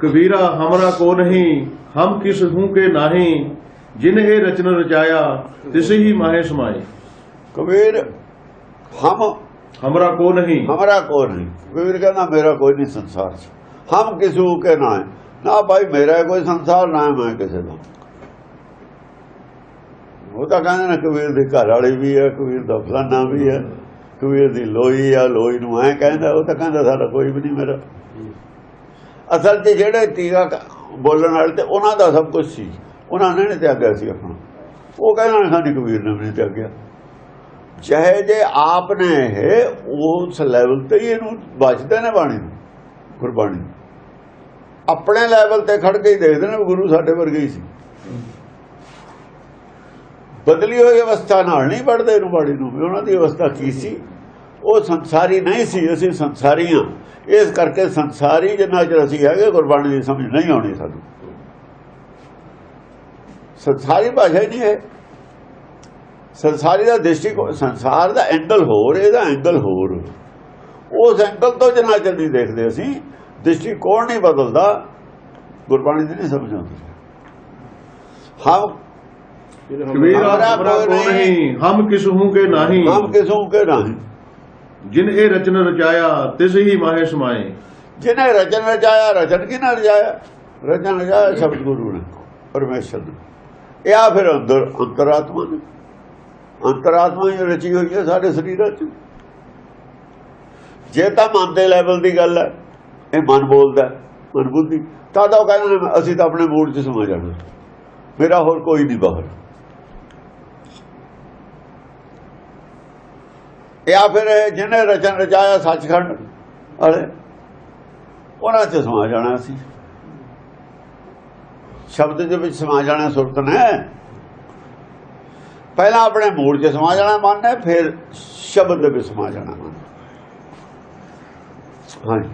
ਕਬੀਰਾ ਹਮਰਾ ਕੋ ਨਹੀਂ ਹਮ ਕਿਸ ਹੂੰ ਕੇ ਨਾਹੀ ਜਿਨ ਇਹ ਰਚਨ ਰਚਾਇਆ ਤਿਸ ਹੀ ਮਾਹੇ ਸਮਾਏ। ਕਬੀਰ ਹਮ। ਹਮਰਾ ਕੋ ਨਹੀਂ। ਹਮਰਾ ਕੋ ਨਹੀਂ। ਕਬੀਰ ਕਹਿੰਦਾ ਮੇਰਾ ਕੋਈ ਨਹੀਂ ਸੰਸਾਰ ਚ। ਹਮ ਕਿਸ ਹੂੰ ਕੇ ਨਾਹੀ। ਨਾ ਭਾਈ ਮੇਰਾ ਕੋਈ ਸੰਸਾਰ ਨਾ ਮੈਂ ਕਿਸੇ ਦਾ। ਉਹ ਤਾਂ ਕਹਿੰਦੇ ਨੇ ਕਬੀਰ ਦੇ ਘਰ ਵਾਲੀ ਵੀ ਹੈ ਕਬੀਰ ਦਾ ਫਲਾਨਾ ਵੀ ਹੈ। ਕਬੀਰ ਦੀ ਲੋਈ ਆ ਲੋਈ ਨੂੰ ਐ ਕਹਿੰਦਾ ਉਹ ਤਾਂ ਕਹਿੰਦਾ ਸਾਡਾ ਕੋਈ ਵੀ ਨਹੀਂ ਮੇਰਾ। ਅਸਲ 'ਚ ਜਿਹੜੇ ਤੀਗਾ ਬੋਲਣ ਵਾਲੇ ਤੇ ਉਹਨਾਂ ਦਾ ਸਭ ਕੁਝ ਸੀ। ਉਹਨਾਂ ਨੇ ਨਹੀਂ ਤਿਆਗਿਆ ਸੀ ਆਪਣਾ। ਉਹ ਕਹਿੰਦਾ ਨੇ ਸਾਡੀ ਕਬੀਰ ਨੇ ਵੀ ਨਹੀਂ ਤਿਆਗਿਆ। ਚਾਹੇ ਜੇ ਆਪ ਨੇ ਇਹ, ਉਸ ਲੈਵਲ ਤੇ ਹੀ ਇਹਨੂੰ ਬਚਦੇ ਨੇ ਬਾਣੀ ਨੂੰ, ਗੁਰਬਾਣੀ ਆਪਣੇ ਲੈਵਲ ਤੇ ਖੜ ਕੇ ਹੀ ਦੇਖਦੇ ਨੇ ਗੁਰੂ ਸਾਡੇ ਵਰਗੇ ਹੀ ਸੀ। ਬਦਲੀ ਹੋਈ ਅਵਸਥਾ ਨਾਲ ਨਹੀਂ ਪੜਦੇ ਇਹਨੂੰ ਬਾਣੀ ਨੂੰ ਵੀ। ਉਹਨਾਂ ਦੀ ਅਵਸਥਾ ਕੀ ਸੀ? ਉਹ ਸੰਸਾਰੀ ਨਹੀਂ ਸੀ ਅਸੀਂ ਸੰਸਾਰੀ ਸੰਸਾਰੀਆਂ ਇਸ ਕਰਕੇ ਸੰਸਾਰੀ ਜਿੰਨਾ ਚਿਰ ਅਸੀਂ ਹੈਗੇ ਗੁਰਬਾਣੀ ਦੀ ਸਮਝ ਨਹੀਂ ਆਉਣੀ ਸਾਨੂੰ। ਸੰਸਾਰੀ ਭਾਸ਼ਾ ਹੀ ਨਹੀਂ ਹੈ ਸੰਸਾਰੀ ਦਾ ਦ੍ਰਿਸ਼ਟੀਕੋਣ ਸੰਸਾਰ ਦਾ ਐਂਗਲ ਹੋਰ ਇਹਦਾ ਐਂਗਲ ਹੋਰ। ਉਸ ਐਂਗਲ ਤੋਂ ਜਿੰਨਾ ਚਿਰ ਦੇਖਦੇ ਅਸੀਂ ਦ੍ਰਿਸ਼ਟੀ ਦ੍ਰਿਸ਼ਟੀਕੋਣ ਨਹੀਂ ਬਦਲਦਾ ਗੁਰਬਾਣੀ ਦੀ ਨਹੀਂ ਸਮਝ ਆਉਂਦੀ। ਹਾਂ ਕਬੀਰਾ ਕਬਰਾ ਕੋ ਨਹੀਂ। ਹਮ ਕਿਸ ਹੂੰ ਕੇ ਨਹੀਂ? ਹਮ ਕਿਸ ਹੂੰ ਕੇ ਨਹੀਂ। ਜਿਨ ਇਹ ਰਚਨ ਰਚਾਇਆ, ਤਿਸ ਹੀ ਮਾਹੇ ਸਮਾਏ। ਜਿਨੇ ਰਚਨ ਰਚਾਇਆ, ਰਚਨ ਕਿਨਾਂ ਰਚਾਇਆ? ਰਚਨ ਰਚਾਇਆ ਸ਼ਬਦ ਗੁਰੂ ਨੇ, ਪਰਮੇਸ਼ਰ ਨੇ। ਇਹ ਆ ਫਿਰ ਅੰਦਰ, ਅੰਤਰਾਤਮਾ ਨੇ ਅੰਤਰਾਤਮਾ ਜੋ ਰਚੀ ਹੋਈ ਹੈ ਸਾਡੇ ਸਰੀਰਾਂ 'ਚ। ਜੇ ਤਾਂ ਮਨ ਦੇ ਲੈਵਲ ਦੀ ਗੱਲ ਹੈ, ਇਹ ਮਨ ਬੋਲਦਾ ਮਨ ਬੁੱਧੀ। ਤਾਂ ਉਹ ਕਹਿੰਦੇ ਅਸੀਂ ਤਾਂ ਆਪਣੇ ਮੂਡ 'ਚ ਸਮਝ ਜਾਣਾ। ਮੇਰਾ ਹੋਰ ਕੋਈ ਨਹੀਂ ਬਾਹਰ। ਜਾਂ ਫਿਰ ਇਹ ਜਿਹਨੇ ਰਚਨ ਰਚਾਇਆ ਸੱਚਖੰਡ ਵਾਲੇ, ਉਹਨਾਂ 'ਚ ਸਮਾ ਜਾਣਾ ਸੀ। ਸ਼ਬਦ ਦੇ ਵਿੱਚ ਸਮਾ ਜਾਣਾ ਸੁਰਤ ਨੇ। ਪਹਿਲਾਂ ਆਪਣੇ ਮੂਲ 'ਚ ਸਮਾ ਜਾਣਾ ਮਨ ਹੈ ਫਿਰ ਸ਼ਬਦ ਦੇ ਵਿੱਚ ਸਮਾ ਜਾਣਾ ਮਨ। ਹਾਂਜੀ।